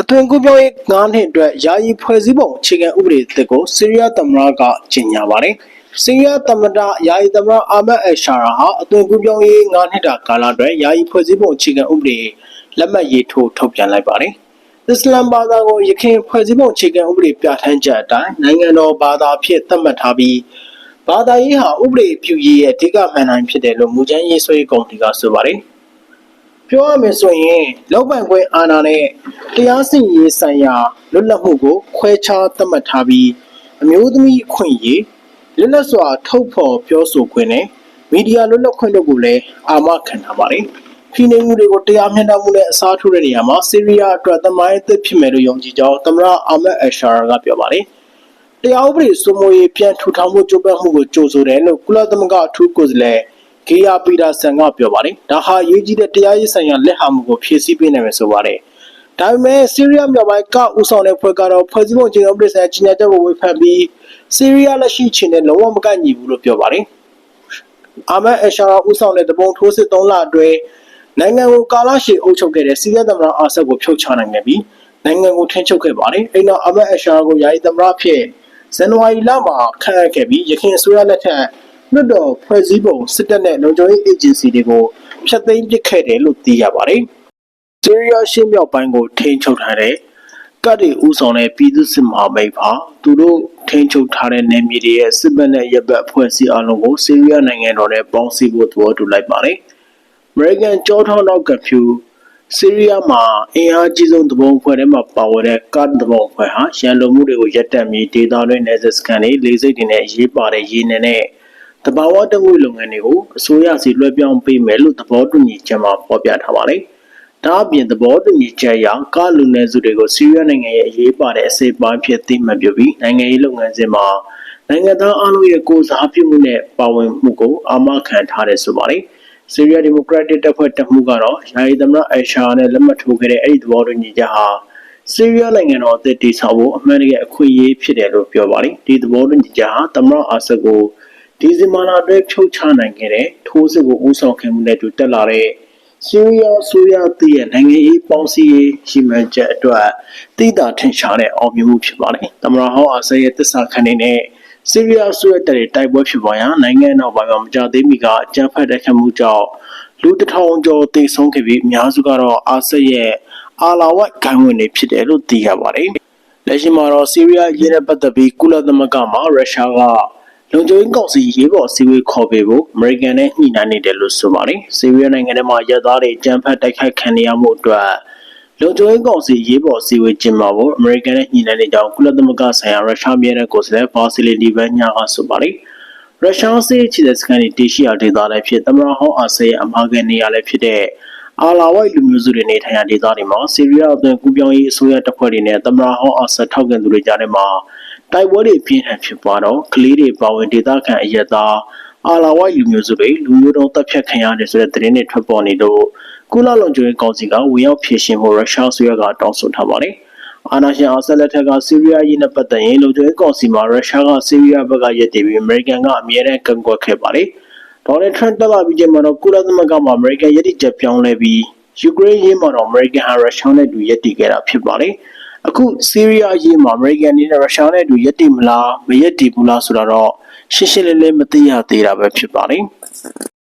အသွင်ကူးပြောင်းရေး9နှစ်အတွက်ယာယီဖွဲ့စည်းပုံအခြေခံဥပဒေအသစ်ကိုဆီးရီးယားသမ္မတကကြေညာပါတယ်။ဆီးရီးယားသမ္မတယာယီသမ္မတအာမတ်အယ်ရှာရာဟာအသွင်ကူးပြောင်းရေး9နှစ်တာကာလအတွက်ယာယီဖွဲ့စည်းပုံအခြေခံဥပဒေလက်မှတ်ရေးထိုးထုတ်ပြန်လိုက်ပါတယ်။အစ္စလာမ်ဘာသာကိုရခိုင်ဖွဲ့စည်းပုံအခြေခံဥပဒေပြဋ္ဌာန်းချက်အတိုင်းနိုင်ငံတော်ဘာသာအဖြစ်သတ်မှတ်ထားပြီးဘာသာရေးဟာဥပဒေပြုရေးရဲ့အဓိကမှန်တိုင်းဖြစ်တယ်လို့မူချမ်းရေးဆွဲရေးကော်မတီကဆိုပါတယ်။ပြောရမယ်ဆိုရင်လောက်ပိုင်ခွင့်အာဏာနဲ့ တရားစီရင်ရေးဆိုင်ရာလွတ်လပ်မှုကို ခွဲခြားသတ်မှတ်ထားပြီးအမျိုးသမီးအခွင့်အရေးလွတ်လပ်စွာထုတ်ဖော်ပြောဆိုခွင့်နဲ့မီဒီယာလွတ်လပ်ခွင့်တို့ကိုလည်းအာမခံထားပါတယ်။ဖိနှိပ်မှုတွေကိုတရားမျှတမှုနဲ့အစားထိုးတဲ့နေရာမှာဆီးရီးယားအတွက်သမိုင်းအသစ်ဖြစ်မယ်လို့ယုံကြည်ကြောင်းသမ္မတအာမတ်အရှာရာကပြောပါတယ်။တရားဥပဒေစိုးမိုးရေးပြန်ထူထောင်မှုကြိုးပမ်းမှုကိုကြိုဆိုတယ်လို့ကုလသမဂ္ဂအထူးကိုယ်စားလှယ်ဂေယာပီတာဆန်ကပြောပါတယ်။ဒါဟာအရေးကြီးတဲ့တရားရေးဆိုင်ရာလက်ဟာမှုကိုဖြည့်ဆည်းပေးနိုင်မယ်ဆိုပါတယ်။ ဒါပေမဲ့ဆီးရီးယားမြောက်ပိုင်းကဥဆောင်တဲ့ဖွဲ့ကတော့ဖွဲ့စည်းပုံအခြေခံဥပဒေဆိုင်ရာကြီးညာချက်ကိုဝေဖန်ပြီးဆီးရီးယားလက်ရှိအခြေအနေလုံးဝမကန့်ညီဘူးလို့ပြောပါတယ်။အာမတ်အရှာရာဥဆောင်တဲ့တပုံထိုးစစ်3လအတွင်းနိုင်ငံကိုကာလရှည်အုပ်ချုပ်ခဲ့တဲ့ဆီးရီးယားသမ္မတအာဆတ်ကိုဖြုတ်ချနိုင်ခဲ့ပြီးနိုင်ငံကိုထိန်းချုပ်ခဲ့ပါတယ်။အဲ့တော့အာမတ်အရှာရာကိုယာယီသမ္မတဖြစ်ဇန်နဝါရီလမှာခန့်အပ်ခဲ့ပြီးရခိုင်အစိုးရလက်ထက်လွှတ်တော်ဖွဲ့စည်းပုံစစ်တပ်နဲ့လုံခြုံရေးအေဂျင်စီတွေကိုဖျက်သိမ်းပစ်ခဲ့တယ်လို့သိရပါတယ်။ ဆီးရီးယားရှေ့မြောက်ပိုင်းကို ထိန်းချုပ်ထားတဲ့ကတ်တွေဥဆောင်တဲ့ပြည်သူစစ်မဟာမိတ်ပါသူတို့ထိန်းချုပ်ထားတဲ့နယ်မြေတွေရဲ့စစ်ဘက်နဲ့ရပ်ဘက်အဖွဲ့အစည်းအလုံးကိုဆီးရီးယားနိုင်ငံတော်နဲ့ပေါင်းစည်းဖို့သဘောတူလိုက်ပါတယ်။ American ကြောထောင်းတော့ကဖြူဆီးရီးယားမှာအင်အားကြီးဆုံးသဘုံဖွဲ့ထဲမှာပါဝင်တဲ့ကတ်သဘုံဖွဲ့ဟာရန်လိုမှုတွေကိုရပ်တန့်ပြီးဒေသတွင်းနယ်စပ်စခန်းတွေလေဆိပ်တွေနဲ့ရေးပါတဲ့ရေနံနဲ့တဘာဝတငွေလုပ်ငန်းတွေကိုအစိုးရစီလွှဲပြောင်းပေးမယ်လို့သဘောတူညီချက်မှာဖော်ပြထားပါတယ်။ ဒါအပြင်သဘောတူညီချက်အရကလူနယ်စုတွေကိုဆီးရီးယားနိုင်ငံရဲ့အရေးပါတဲ့အစိပ်ပိုင်းဖြစ်သိမှတ်ပြုပြီးနိုင်ငံရေးလုပ်ငန်းစဉ်မှာနိုင်ငံသားအလုံးရဲ့ကိုယ်စားပြုမှုနဲ့ပါဝင်မှုကိုအာမခံထားတယ်ဆိုပါတယ်။ဆီးရီးယားဒီမိုကရက်တစ်တပ်ဖွဲ့တပ်မှုကတော့ယာယီသမ္မတအရှာနဲ့လက်မှတ်ထိုးခဲ့တဲ့အဲ့ဒီသဘောတူညီချက်ဟာဆီးရီးယားနိုင်ငံတော်အသစ်တည်ဆောက်ဖို့အမှန်တကယ်အခွင့်အရေးဖြစ်တယ်လို့ပြောပါတယ်။ဒီသဘောတူညီချက်ဟာသမ္မတအာဆတ်ကိုဒီဇင်ဘာလအတွင်းဖြုတ်ချနိုင်ခဲ့တဲ့ထိုးစစ်ကိုဦးဆောင်ခဲ့မှုနဲ့တူတက်လာတဲ့ ဆီးရီးယားဆိုရတည်ရဲ့နိုင်ငံရေးပေါင်းစည်းရေးရှိမှန်းချက်အတွက်တိတာထင်ရှားတဲ့အောင်မြင်မှုဖြစ်ပါတယ်။သမ္မတဟောင်းအာဆတ်ရဲ့တစ္ဆာခံနေတဲ့ဆီးရီးယားဆိုရတဲ့တိုက်ပွဲဖြစ်ပေါ်ရာနိုင်ငံနောက်ပိုင်းမှာမကြသေးမီကအကြမ်းဖက်တိုက်ခတ်မှုကြောင့်လူတစ်ထောင်ကျော်သေဆုံးခဲ့ပြီးအများစုကတော့အာဆတ်ရဲ့အာလာဝတ်ဂိုင်းဝင်တွေဖြစ်တယ်လို့သိရပါတယ်။လက်ရှိမှာတော့ဆီးရီးယားရေးနဲ့ပတ်သက်ပြီးကုလသမဂ္ဂမှာရုရှားက လုံခြုံရေးကောင်စီရေးပေါ်စီဝေးခေါ်ပေးဖို့အမေရိကန်နဲ့ညှိနှိုင်းနေတယ်လို့ဆိုပါတယ်။ဆီးရီးယားနိုင်ငံထဲမှာရသားတွေကြမ်းဖက်တိုက်ခိုက်ခံရမှုအတွက်လုံခြုံရေးကောင်စီရေးပေါ်စီဝေးကျင်းပဖို့အမေရိကန်နဲ့ညှိနှိုင်းနေကြောင်းကုလသမဂ္ဂဆိုင်ရာရုရှားပြည်နယ်ကိုယ်စားလှယ်ဘာစီလီဒီဗန်ညာကဆိုပါတယ်။ရုရှားစစ်ချီတဲ့စကန်တွေတရှိရာဒေသလည်းဖြစ်သမရဟောင်းအာဆေးအမှားကနေရလည်းဖြစ်တဲ့အာလာဝိုက်လူမျိုးစုတွေနေထိုင်ရာဒေသတွေမှာဆီးရီးယားအသွင်ကူးပြောင်းရေးအစိုးရတပ်ဖွဲ့တွေနဲ့သမရဟောင်းအာဆတ်ထောက်ခံသူတွေကြားထဲမှာ တိုက်ပွဲတွေပြင်းထန်ဖြစ်ပွားတော့ကလေးတွေပါဝင်ဒေသခံအရက်သားအာလာဝိုက်လူမျိုးစုတွေလူမျိုးတုံးတပ်ဖြတ်ခံရတယ်ဆိုတဲ့သတင်းတွေထွက်ပေါ်နေလို့ကုလလုံခြုံရေးကောင်စီကဝင်ရောက်ဖြည့်ရှင်ဖို့ရုရှားဆိုရကတောင်းဆိုထားပါတယ်။အာနာရှင်အာဆတ်လက်ထက်ကဆီးရီးယားရေးနဲ့ပတ်သက်ရင်လုံခြုံရေးကောင်စီမှာရုရှားကဆီးရီးယားဘက်ကရည်တည်ပြီးအမေရိကန်ကအမြဲတမ်းကန့်ကွက်ခဲ့ပါတယ်။ဒေါ်နယ်ထရန့်တက်လာပြီးချိန်မှာတော့ကုလသမဂ္ဂမှာအမေရိကန်ရည်တည်ချက်ပြောင်းလဲပြီးယူကရိန်းရေးမှာတော့အမေရိကန်ဟာရုရှားနဲ့တူရည်တည်ခဲ့တာဖြစ်ပါတယ်။ အခုဆီးရီးယားရေးမှာအမေရိကန်အနေနဲ့ရုရှားနဲ့တူရည်တည်မလားမရည်တည်ဘူးလားဆိုတော့ရှင်းရှင်းလင်းလင်းမသိရသေးတာပဲဖြစ်ပါတယ်။